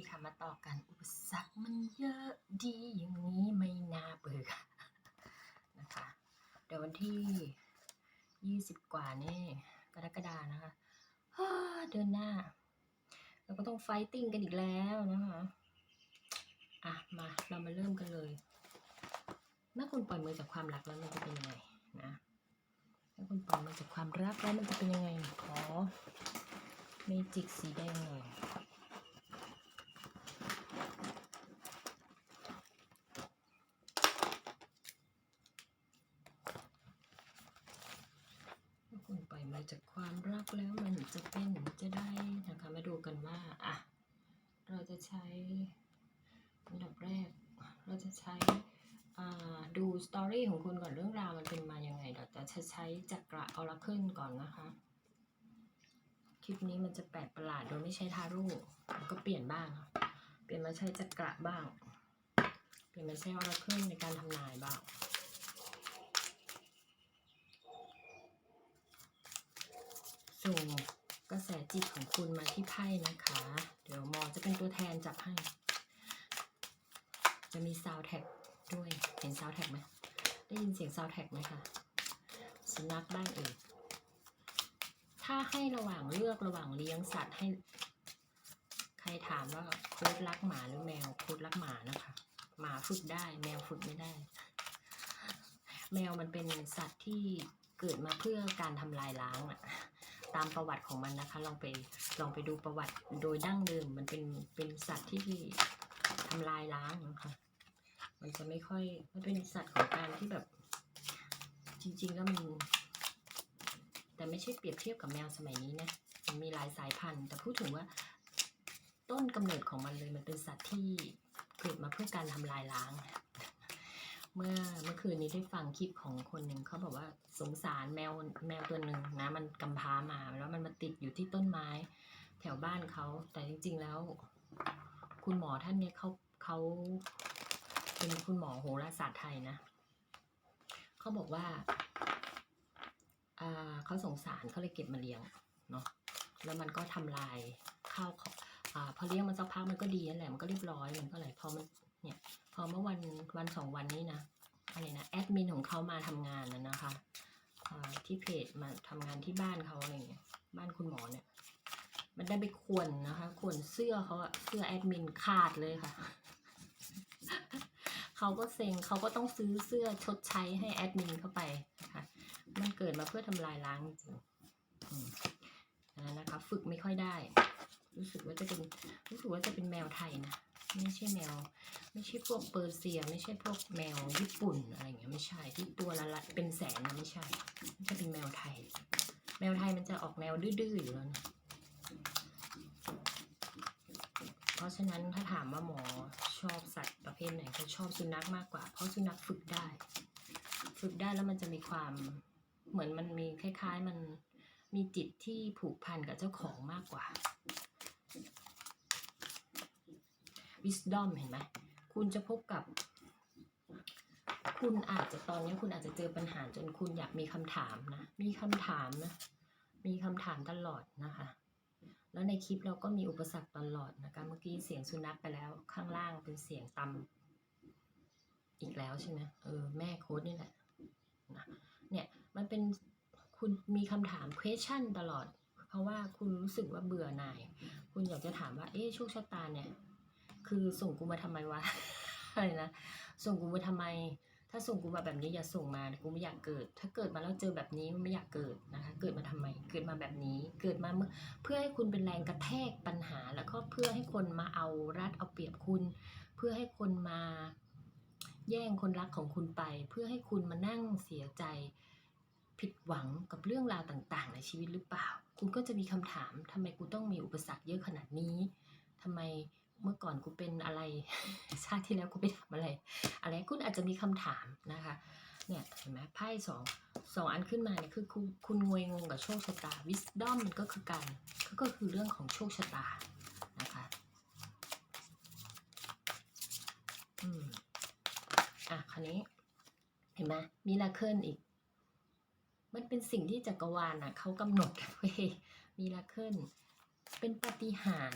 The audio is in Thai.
ดีค่ะมาต่อกัน อุปสรรคมันเยอะดีอย่างนี้ไม่น่าเบื่อนะคะ เดี๋ยววันที่ยี่สิบกว่านี่กรกฎานะคะเดือนหน้า เราก็ต้องไฟติ้งกันอีกแล้วนะคะ อะ มาเรามาเริ่มกันเลย เมื่อคุณปล่อยมือจากความรักแล้วมันจะเป็นยังไงนะถ้าคุณปล่อยมือจากความรักแล้วมันจะเป็นยังไงขอเมจิกสีแดงหน่อย ถ้าคุณปล่อยมา จากความรักแล้วมันจะเป็นจะได้นะคะ มาดูกันว่าอะเราจะใช้อันดับแรก เราจะใช้อ่าดูสตอรี่ของคุณก่อนเรื่องราวมันเป็นมายังไงเดี๋ยวจะใช้จักระออราเคิลก่อนนะคะคลิปนี้มันจะแปลกประหลาดโดยไม่ใช้ทาร่แล้วก็เปลี่ยนบ้าง เปลี่ยนมาใช้จักระบ้าง เปลี่ยนมาใช้ออราเคิลในการทำนายบ้าง ส่งกระแสจิตของคุณมาที่ไพ่นะคะ เดี๋ยวหมอจะเป็นตัวแทนจับให้ จะมีซาวแท็กด้วย เห็นซาวแท็กไหม ได้ยินเสียงซาวแท็กไหมคะสุนัขบ้านเองถ้าให้ระหว่างเลือกระหว่างเลี้ยงสัตว์ให้ ใครถามว่าโค้ดรักหมาหรือแมวโค้ดรักหมานะคะ หมาฝึกได้ แมวฝึกไม่ได้ แมวมันเป็นสัตว์ที่เกิดมาเพื่อการทำลายล้างอะ ตามประวัติของมันนะคะ ลองไปลองไปดูประวัติโดยดั้งเดิมมันเป็นเป็นสัตว์ที่ทำลายล้างนะคะ มันจะไม่ค่อยมันเป็นสัตว์ของการที่แบบ จริง ๆ แล้วมัน แต่ไม่ใช่เปรียบเทียบกับแมวสมัยนี้นะมันมีหลายสายพันธุ์ แต่พูดถึงว่าต้นกำเนิดของมันเลยมันเป็นสัตว์ที่เกิดมาเพื่อการทำลายล้าง เมื่อเมื่อคืนนี้ได้ฟังคลิปของคนหนึ่งเขาบอกว่าสงสารแมวแมวตัวหนึ่งนะ มันกำพร้ามาแล้วมันมาติดอยู่ที่ต้นไม้ แถวบ้านเขาแต่จริง ๆ แล้ว คุณหมอท่านเนี้ยเขาเขาเป็นคุณหมอโหราศาสตร์ไทยนะเขาบอกว่าอ่าเขาสงสารเขาเลยเก็บมาเลี้ยงเนาะแล้วมันก็ทำลายข้าวของอ่าพอเลี้ยงมันสักพักมันก็ดีนั่นแหละมันก็เรียบร้อยมันก็อะไรพอมัน เนี่ยพอเมื่อวันวันสองวันนี้นะอะไรนะแอดมินของเขามาทำงานนะนะคะที่เพจมาทำงานที่บ้านเขาอะไรเงี้ยบ้านคุณหมอเนี่ย มันได้ไปขวนนะคะขวนเสื้อเขาอะเสื้อแอดมินขาดเลยค่ะเขาก็เซ็งเขาก็ต้องซื้อเสื้อชดใช้ให้แอดมินเข้าไปนะคะมันเกิดมาเพื่อทำลายล้างจริงนะคะ ฝึกไม่ค่อยได้ รู้สึกว่าจะเป็นรู้สึกว่าจะเป็นแมวไทยนะ ไม่ใช่แมว ไม่ใช่พวกเปอร์เซีย ไม่ใช่พวกแมวญี่ปุ่นอะไรเงี้ยไม่ใช่ที่ตัวละละเป็นแสนนะไม่ใช่ไม่ใช่เป็นแมวไทย แมวไทยมันจะออกแนวดื้อๆอยู่แล้วนะเพราะฉะนั้นถ้าถามว่าหมอชอบสัตว์ประเภทไหนก็ชอบสุนัขมากกว่า เพราะสุนัขฝึกได้ ฝึกได้แล้วมันจะมีความเหมือนมันมีคล้าย ๆ มันมีจิตที่ผูกพันกับเจ้าของมากกว่า wisdom เห็นไหมคุณจะพบกับ คุณอาจจะตอนนี้คุณอาจจะเจอปัญหาจนคุณอยากมีคำถามนะ มีคำถามนะ มีคำถามตลอดนะคะ แล้วในคลิปเราก็มีอุปสรรคตลอดนะคะ เมื่อกี้เสียงสุนัขไปแล้วข้างล่างเป็นเสียงตำอีกแล้วใช่ไหมเออแม่โค้ดนี่แหละนะเนี่ยมันเป็นคุณมีคำถาม question ตลอด เพราะว่าคุณรู้สึกว่าเบื่อหน่าย คุณอยากจะถามว่า เอ๊ะโชคชะตาเนี่ย คือส่งกูมาทำไมวะอะไรนะส่งกูมาทำไม ถ้าส่งกูมาแบบนี้อย่าส่งมากูไม่อยากเกิด ถ้าเกิดมาแล้วเจอแบบนี้ไม่อยากเกิดนะคะ เกิดมาทำไม เกิดมาแบบนี้ เกิดมาเมื่อเพื่อให้คุณเป็นแรงกระแทกปัญหา แล้วก็เพื่อให้คนมาเอารัดเอาเปรียบคุณ เพื่อให้คนมาแย่งคนรักของคุณไป เพื่อให้คุณมานั่งเสียใจผิดหวังกับเรื่องราวต่างๆ ในชีวิตหรือเปล่า คุณก็จะมีคำถามทำไมกูต้องมีอุปสรรคเยอะขนาดนี้ทำไม เมื่อก่อนกูเป็นอะไรชาติที่แล้วกูไปทำอะไร อะไรคุณอาจจะมีคำถามนะคะ เนี่ยเห็นไหมไพ่สองสองอันขึ้นมาเนี่ยคือคุณคุณงวยงงกับโชคชะตา wisdom มันก็คือการก็คือเรื่องของโชคชะตานะคะอืมอะคราวนี้เห็นไหมมีลาเคิลอีก มันเป็นสิ่งที่จักรวาลน่ะเขากำหนดเว้ยมีลาเคิลเป็นปฏิหาร